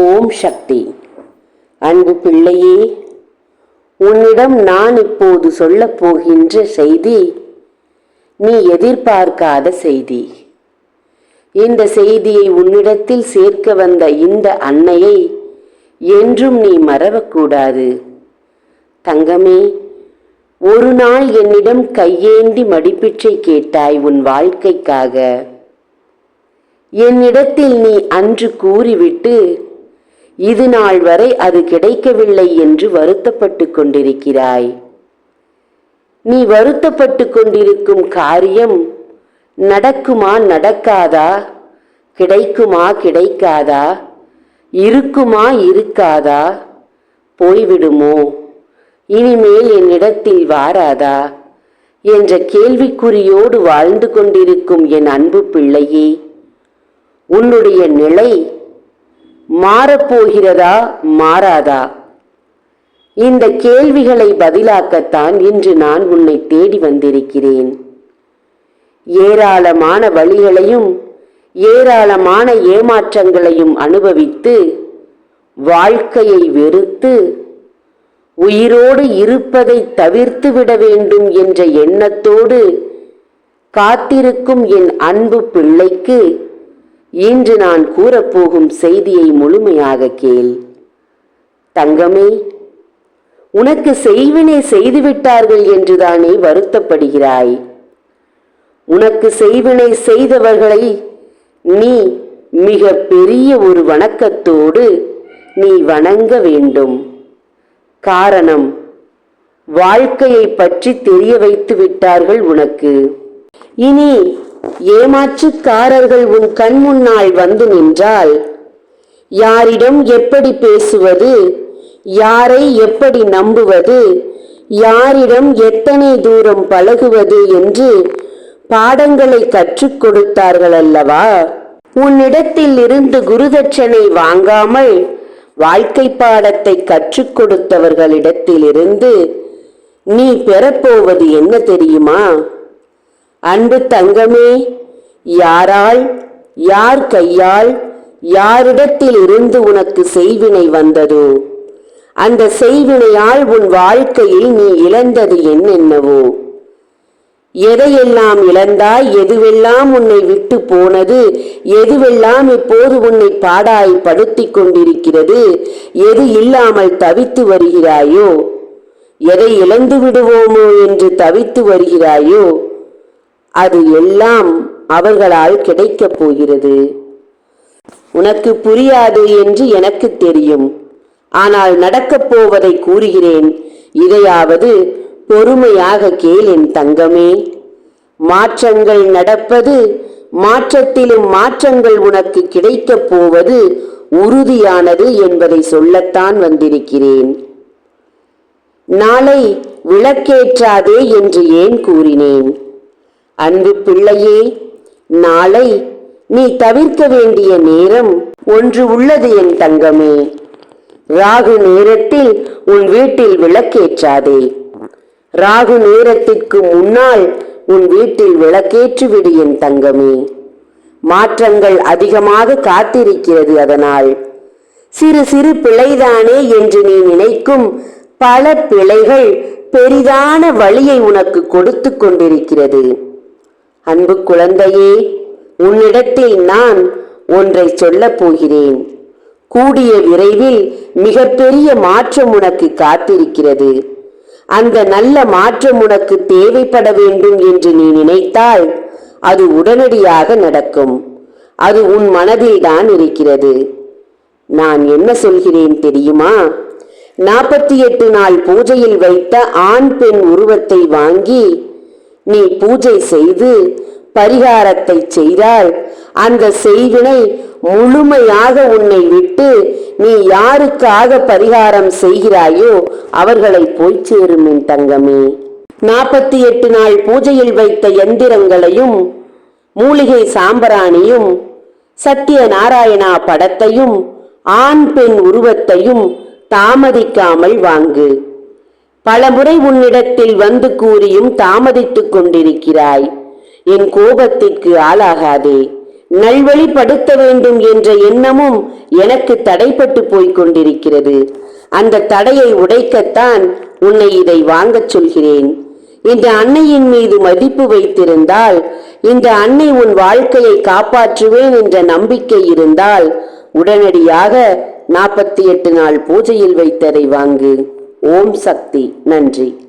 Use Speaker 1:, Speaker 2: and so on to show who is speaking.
Speaker 1: ஓம் சக்தி. அன்பு பிள்ளையே உன்னிடம் நான் இப்போது சொல்லப் போகின்ற செய்தி நீ எதிர்பார்க்காத செய்தி. இந்த செய்தியை உன்னிடத்தில் சேர்க்க வந்த இந்த அன்னையை என்றும் நீ மறவக்கூடாது. தங்கமே ஒரு நாள் என்னிடம் கையேந்தி மடிப்பிச்சை கேட்டாய் உன் வாழ்க்கைக்காக. என்னிடத்தில் நீ அன்று கூறிவிட்டு இது நாள் வரை அது கிடைக்கவில்லை என்று வருத்தப்பட்டு கொண்டிருக்கிறாய். நீ வருத்தப்பட்டு கொண்டிருக்கும் காரியம் நடக்குமா நடக்காதா? கிடைக்குமா கிடைக்காதா? இருக்குமா இருக்காதா? போய்விடுமோ? இனிமேல் என்னிடத்தில் வாராதா? என்ற கேள்விக்குறியோடு வாழ்ந்து கொண்டிருக்கும் என் அன்பு பிள்ளையே உன்னுடைய நிலை மாறப்போகிறதா மாறாதா? இந்த கேள்விகளை பதிலாக்கத்தான் இன்று நான் உன்னை தேடி வந்திருக்கிறேன். ஏராளமான வழிகளையும் ஏராளமான ஏமாற்றங்களையும் அனுபவித்து வாழ்க்கையை வெறுத்து உயிரோடு இருப்பதை தவிர்த்து விட வேண்டும் என்ற எண்ணத்தோடு காத்திருக்கும் என் அன்பு பிள்ளைக்கு இன்று நான் கூறப்போகும் செய்தியை முழுமையாக கேள். தங்கமே உனக்கு செய்வினை செய்துவிட்டார்கள் என்றுதானே வருத்தப்படுகிறாய். உனக்கு செய்வினை செய்தவர்களை நீ மிக பெரிய ஒரு வணக்கத்தோடு நீ வணங்க வேண்டும். காரணம் வாழ்க்கையை பற்றி தெரிய வைத்து விட்டார்கள் உனக்கு. இனி ஏமாற்றுக்காரர்கள் உன் கண் முன்னால் வந்து நின்றால் யாரிடம் எப்படி பேசுவது யாரை எப்படி நம்புவது யாரிடம் எத்தனை தூரம் பழகுவது என்று பாடங்களை கற்றுக் கொடுத்தார்கள் அல்லவா? உன்னிடத்தில் இருந்து குருதட்சணை வாங்காமல் வாழ்க்கை பாடத்தை கற்றுக் கொடுத்தவர்களிடத்திலிருந்து நீ பெறப்போவது என்ன தெரியுமா? அன்பு தங்கமே யாரால் யார் கையால் யாரிடத்தில் இருந்து உனக்கு செய்வினை வந்ததோ? அந்த செய்வினையால் உன் வாழ்க்கையில் நீ இழந்தது என்னென்னவோ? எதையெல்லாம் இழந்தாய் எதுவெல்லாம் உன்னை விட்டு போனது எதுவெல்லாம் இப்போது உன்னை பாடாய் படுத்திக் கொண்டிருக்கிறது எது இல்லாமல் தவித்து வருகிறாயோ? எதை இழந்து விடுவோமோ என்று தவித்து வருகிறாயோ? அது எல்லாம் அவர்களால் கிடைக்கப் போகிறது. உனக்கு புரியாது என்று எனக்கு தெரியும். ஆனால் நடக்கப் போவதை கூறுகிறேன். இதையாவது பொறுமையாக கேள் என் தங்கமே. மாற்றங்கள் நடப்பது மாற்றத்திலும் மாற்றங்கள் உனக்கு கிடைக்கப் போவது உறுதியானது என்பதை சொல்லத்தான் வந்திருக்கிறேன். நாளை விளக்கேற்றாதே என்று ஏன் கூறினேன்? அன்பு பிள்ளையே நாளை நீ தவிர்க்க வேண்டிய நேரம் ஒன்று உள்ளது என் தங்கமே. ராகு நேரத்தில் உன் வீட்டில் விளக்கேற்றாதே. ராகு நேரத்திற்கு முன்னால் உன் வீட்டில் விளக்கேற்றுவிடு என் தங்கமே. மாற்றங்கள் அதிகமாக காத்திருக்கிறது அதனால். சிறு சிறு பிழைதானே என்று நீ நினைக்கும் பல பிழைகள் பெரிதான வழியை உனக்கு கொடுத்து கொண்டிருக்கிறது. அன்பு குழந்தையே உன்னிடத்தில் நான் ஒன்றை சொல்லப் போகிறேன். கூடிய விரைவில் மிகப்பெரிய மாற்றம் உனக்கு காத்திருக்கிறது. அந்த நல்ல மாற்றம் உனக்கு தேவைப்பட வேண்டும் என்று நீ நினைத்தால் அது உடனடியாக நடக்கும். அது உன் மனதில் தான் இருக்கிறது. நான் என்ன சொல்கிறேன் தெரியுமா? நாற்பத்தி எட்டு நாள் பூஜையில் வைத்த ஆண் பெண் உருவத்தை வாங்கி நீ பூஜை செய்து பரிகாரத்தை செய்தால் அந்த செய்வினை முழுமையாக உன்னை விட்டு நீ யாருக்காக பரிகாரம் செய்கிறாயோ அவர்களை போய் சேரும் என் தங்கமே. நாற்பத்தி எட்டு நாள் பூஜையில் வைத்த எந்திரங்களையும் மூலிகை சாம்பராணியும் சத்திய நாராயணா படத்தையும் ஆண் பெண் உருவத்தையும் தாமதிக்காமல் வாங்கு. பலமுறை உன்னிடத்தில் வந்து கூறியும் தாமதித்துக் கொண்டிருக்கிறாய். என் கோபத்திற்கு ஆளாகாதே. நல்வழிப்படுத்த வேண்டும் என்ற எண்ணமும் எனக்கு தடைப்பட்டு போய்க் கொண்டிருக்கிறது. அந்த தடையை உடைக்கத்தான் உன்னை இதை வாங்கச் சொல்கிறேன். இந்த அன்னையின் மீது மதிப்பு வைத்திருந்தால் இந்த அன்னை உன் வாழ்க்கையை காப்பாற்றுவேன் என்ற நம்பிக்கை இருந்தால் உடனடியாக நாற்பத்தி எட்டு நாள் பூஜையில் வைத்ததை வாங்கு. ஓம் சக்தி. நன்றி.